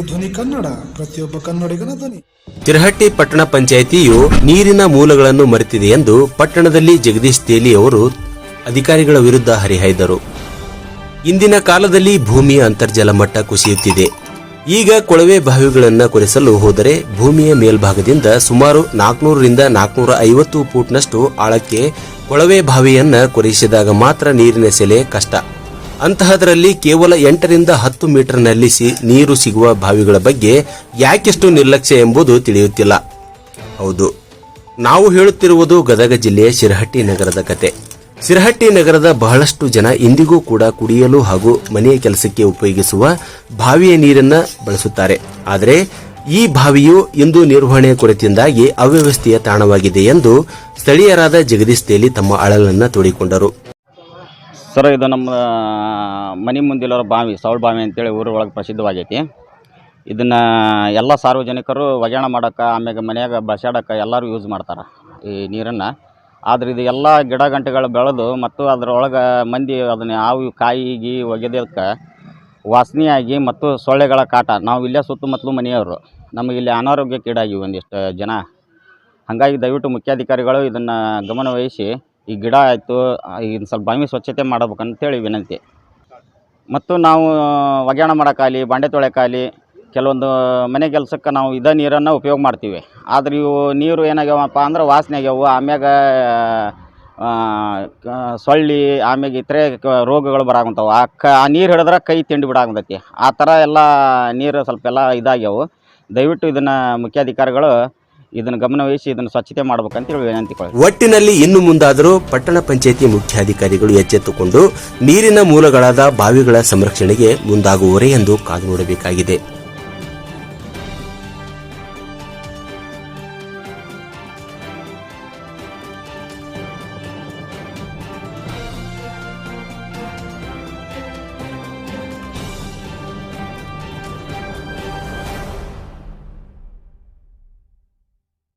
ಧ್ವನಿ ಕನ್ನಡ, ಪ್ರತಿಯೊಬ್ಬ ಕನ್ನಡಿಗನ ಧ್ವನಿ. ತಿರಹಟ್ಟಿ ಪಟ್ಟಣ ಪಂಚಾಯಿತಿಯು ನೀರಿನ ಮೂಲಗಳನ್ನು ಮರೆತಿದೆ ಎಂದು ಪಟ್ಟಣದಲ್ಲಿ ಜಗದೀಶ್ ತೇಲಿ ಅವರು ಅಧಿಕಾರಿಗಳ ವಿರುದ್ಧ ಹರಿಹಾಯ್ದರು. ಇಂದಿನ ಕಾಲದಲ್ಲಿ ಭೂಮಿಯ ಅಂತರ್ಜಲ ಮಟ್ಟ ಕುಸಿಯುತ್ತಿದೆ. ಈಗ ಕೊಳವೆ ಬಾವಿಗಳನ್ನು ಕೊರೆಸಲು ಹೋದರೆ ಭೂಮಿಯ ಮೇಲ್ಭಾಗದಿಂದ ಸುಮಾರು ನಾಲ್ಕುನೂರರಿಂದ ನಾಲ್ಕನೂರ ಐವತ್ತು ಫೂಟ್ನಷ್ಟು ಆಳಕ್ಕೆ ಕೊಳವೆ ಬಾವಿಯನ್ನು ಕೊರೆಸಿದಾಗ ಮಾತ್ರ ನೀರಿನ ಸೆಲೆ ಕಷ್ಟ. ಅಂತಹದರಲ್ಲಿ ಕೇವಲ ಎಂಟರಿಂದ ಹತ್ತು ಮೀಟರ್ನಲ್ಲಿ ನೀರು ಸಿಗುವ ಬಾವಿಗಳ ಬಗ್ಗೆ ಯಾಕೆಷ್ಟು ನಿರ್ಲಕ್ಷ್ಯ ಎಂಬುದು ತಿಳಿಯುತ್ತಿಲ್ಲ. ಹೌದು. ನಾವು ಹೇಳುತ್ತಿರುವುದು ಗದಗ ಜಿಲ್ಲೆಯ ಶಿರಹಟ್ಟಿ ನಗರದ ಕತೆ. ಸಿರಹಟ್ಟಿ ನಗರದ ಬಹಳಷ್ಟು ಜನ ಇಂದಿಗೂ ಕೂಡ ಕುಡಿಯಲು ಹಾಗೂ ಮನೆಯ ಕೆಲಸಕ್ಕೆ ಉಪಯೋಗಿಸುವ ಬಾವಿಯ ನೀರನ್ನು ಬಳಸುತ್ತಾರೆ. ಆದರೆ ಈ ಬಾವಿಯು ಇಂದು ನಿರ್ವಹಣೆ ಕೊರತೆಯಿಂದಾಗಿ ಅವ್ಯವಸ್ಥೆಯ ತಾಣವಾಗಿದೆ ಎಂದು ಸ್ಥಳೀಯರಾದ ಜಗದೀಶ್ ತೇಲಿ ತಮ್ಮ ಅಳಲನ್ನು ತೋಡಿಕೊಂಡರು. ಸರ್, ಇದು ನಮ್ಮ ಮನೆ ಮುಂದಿಲ್ಲರ ಬಾವಿ, ಸೌಳ್ ಬಾವಿ ಅಂತೇಳಿ ಊರ ಒಳಗೆ ಪ್ರಸಿದ್ಧವಾಗೈತಿ. ಇದನ್ನು ಎಲ್ಲ ಸಾರ್ವಜನಿಕರು ಒಗ್ಯಾಣ ಮಾಡೋಕೆ, ಆಮ್ಯಾಗ ಮನೆಯಾಗ ಬಸಾಡೋಕೆ ಎಲ್ಲರೂ ಯೂಸ್ ಮಾಡ್ತಾರೆ ಈ ನೀರನ್ನು. ಆದ್ರೆ ಇದು ಎಲ್ಲ ಗಿಡ ಗಂಟೆಗಳು ಬೆಳೆದು ಮತ್ತು ಅದರೊಳಗೆ ಮಂದಿ ಅದನ್ನ ಹಾವು ಕಾಯಿಗಿ ಒಗೆದಕ್ಕೆ ವಾಸನೆಯಾಗಿ ಮತ್ತು ಸೊಳ್ಳೆಗಳ ಕಾಟ, ನಾವು ಇಲ್ಲೇ ಸುತ್ತಮುತ್ತಲು ಮನೆಯವರು, ನಮಗೆ ಇಲ್ಲಿ ಅನಾರೋಗ್ಯಕ್ಕೀಡಾಗಿ ಒಂದಿಷ್ಟು ಜನ. ಹಾಗಾಗಿ ದಯವಿಟ್ಟು ಮುಖ್ಯಾಧಿಕಾರಿಗಳು ಇದನ್ನು ಗಮನವಹಿಸಿ ಈ ಗಿಡ ಆಯಿತು ಇನ್ನು ಸ್ವಲ್ಪ ಬಾವಿ ಸ್ವಚ್ಛತೆ ಮಾಡ್ಬೇಕಂತೇಳಿ ವಿನಂತಿ. ಮತ್ತು ನಾವು ಒಗ್ಯಾಣ ಮಾಡೋಕ್ಕಾಗಲಿ, ಬಾಂಡೆ ತೊಳೆಯೋಕ್ಕಾಗಲಿ ಕೆಲವೊಂದು ಮನೆ ಕೆಲಸಕ್ಕೆ ನಾವು ಇದೇ ನೀರನ್ನು ಉಪಯೋಗ ಮಾಡ್ತೀವಿ. ಆದ್ರೆ ಇವು ನೀರು ಏನಾಗ್ಯಾವಪ್ಪ ಅಂದ್ರೆ ವಾಸನೆ ಆಗ್ಯಾವು. ಆಮ್ಯಾಗ ಸೊಳ್ಳಿ, ಆಮ್ಯಾಗ ಇತರೆ ರೋಗಗಳು ಬರಾಕಂತಾವು. ಆ ಕ, ಆ ನೀರು ಹಿಡಿದ್ರೆ ಕೈ ತಿಂಡಿ ಬಿಡಾಕಂತೈತಿ. ಆ ಥರ ಎಲ್ಲ ನೀರು ಸ್ವಲ್ಪ ಎಲ್ಲ ಇದಾಗ್ಯಾವು. ದಯವಿಟ್ಟು ಇದನ್ನು ಮುಖ್ಯಾಧಿಕಾರಿಗಳು ಇದನ್ನು ಗಮನವಹಿಸಿ ಇದನ್ನು ಸ್ವಚ್ಛತೆ ಮಾಡ್ಬೇಕಂತೇಳಿ ವಿನಂತಿಕೊಳ್ಳಿ ಒಟ್ಟಿನಲ್ಲಿ ಇನ್ನು ಮುಂದಾದರೂ ಪಟ್ಟಣ ಪಂಚಾಯಿತಿ ಮುಖ್ಯಾಧಿಕಾರಿಗಳು ಎಚ್ಚೆತ್ತುಕೊಂಡು ನೀರಿನ ಮೂಲಗಳಾದ ಬಾವಿಗಳ ಸಂರಕ್ಷಣೆಗೆ ಮುಂದಾಗುವರೇ ಎಂದು ಕಾದು ನೋಡಬೇಕಾಗಿದೆ.